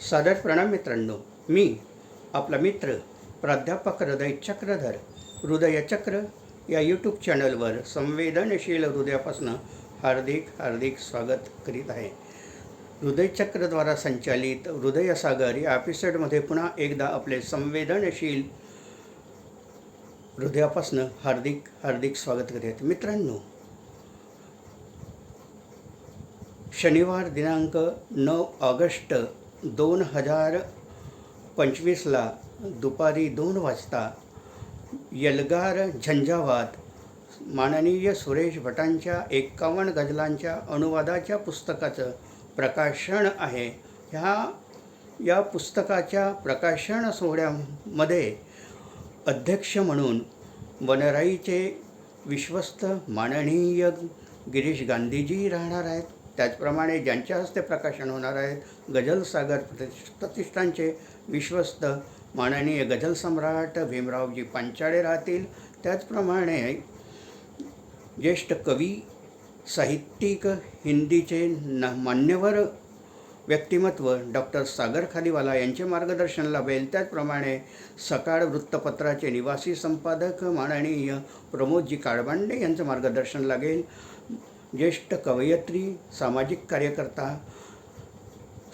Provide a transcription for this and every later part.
सादर प्रणाम मित्रांनो. मी आपला मित्र प्राध्यापक हृदय चक्रधर हृदयचक्र या यूट्यूब चॅनलवर संवेदनशील हृदयापासून हार्दिक हार्दिक स्वागत करीत आहे. हृदयचक्रद्वारा संचालित हृदयसागर या एपिसोडमध्ये पुन्हा एकदा आपले संवेदनशील हृदयापासून हार्दिक हार्दिक स्वागत करीत मित्रांनो शनिवार दिनांक नऊ ऑगस्ट दोन हजार पंचवीसला दुपारी दोन वाजता यलगार झंझावात माननीय सुरेश भटांच्या एक्कावन्न गझलांच्या अनुवादाच्या पुस्तकाचं प्रकाशन आहे. ह्या या पुस्तकाच्या प्रकाशन सोहळ्यामध्ये अध्यक्ष म्हणून वनराईचे विश्वस्त माननीय गिरीश गांधीजी राहणार आहेत. त्याचप्रमाणे ज्यांच्या हस्ते प्रकाशन होणार आहे गझलसागर प्रतिष्ठ- प्रतिष्ठानचे विश्वस्त माननीय गझल सम्राट भीमरावजी पांचाळे राहतील. त्याचप्रमाणे ज्येष्ठ कवी साहित्यिक हिंदीचे न मान्यवर व्यक्तिमत्व डॉक्टर सागर खालीवाला यांचे मार्गदर्शन लाभेल. त्याचप्रमाणे सकाळ वृत्तपत्राचे निवासी संपादक माननीय प्रमोदजी काळबांडे यांचं मार्गदर्शन लागेल. ज्येष्ठ कवयित्री सामाजिक कार्यकर्ता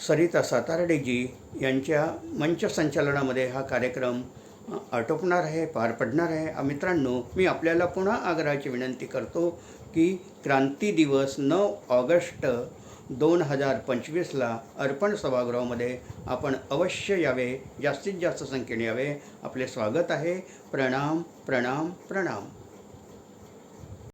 सरिता सातारडेजी यांच्या मंचसंचालनामध्ये हा कार्यक्रम आटोपणार आहे पार पडणार आहे. मित्रांनो मी आपल्याला पुन्हा आग्रहाची विनंती करतो की क्रांती दिवस नऊ ऑगस्ट दोन हजार पंचवीसला अर्पण सभागृहामध्ये आपण अवश्य यावे जास्तीत जास्त संख्येने यावे. आपले स्वागत आहे. प्रणाम प्रणाम प्रणाम.